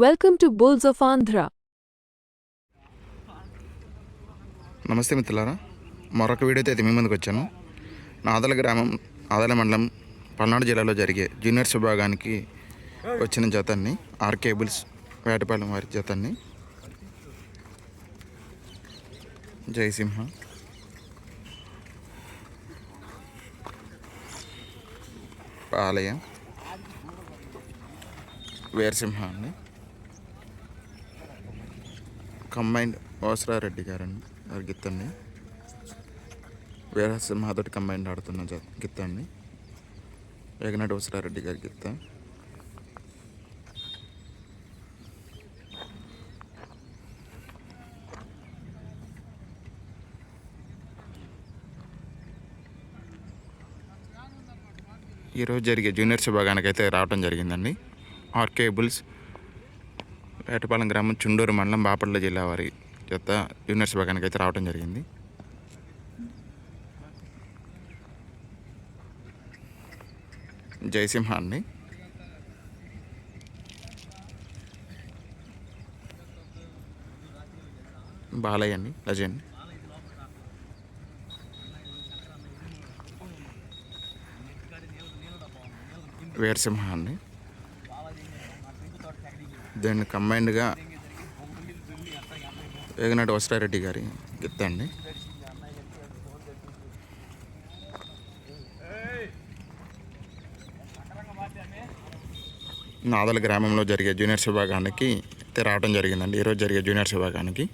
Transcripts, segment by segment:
Welcome to bulls of Andhra నమస్తే మిత్రులారా. మరొక వీడియోతో అయితే మీ ముందుకు వచ్చాను. నాదల గ్రామం ఆదల మండలం పల్నాడు జిల్లాలో జరిగే జూనియర్స్ విభాగానికి వచ్చిన జతాన్ని ఆర్ కేబుల్స్ వేటపాలెం వారి జతన్ని. జయసింహ పాలయ వీరసింహ అండి. కంబైన్డ్ వాసరారెడ్డి గారండి గారి గిత్తండి వీరసింహతోటి కంబైన్డ్ ఆడుతున్న జ గిత్తండి వేగనాటి ఓసరారెడ్డి గారి గిత్త. ఈరోజు జరిగే జూనియర్స్ విభాగానికి అయితే రావడం జరిగిందండి. ఆర్కే బుల్స్ వేటపాలెం గ్రామం చుండూరు మండలం బాపట్ల జిల్లా వారి చెత్త యూనివర్సిటీ భాగానికి అయితే రావడం జరిగింది జయసింహ అండి. బాలయ్య అండి లజెండ్ వీరసింహ అండి. దాన్ని కంబైన్డ్గా వేగనాటి వస్త్రారెడ్డి గారి గిత్తండి నాదల గ్రామంలో జరిగే జూనియర్స్ విభాగానికి అయితే రావడం జరిగిందండి ఈరోజు జరిగే జూనియర్స్ విభాగానికి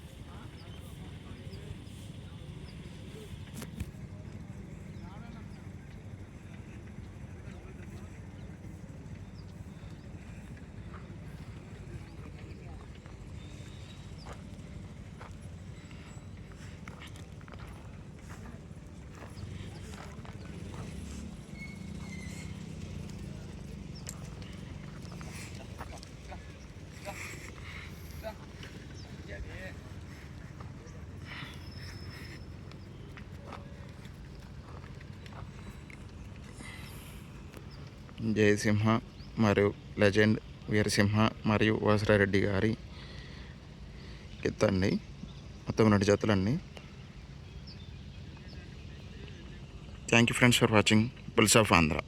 జయసింహ మరియు లెజెండ్ వీరసింహ మరియు వాసరారెడ్డి గారి ఎత్తండి. మొత్తం రెండు జతలండి. Thank you friends for watching bulls of Andhra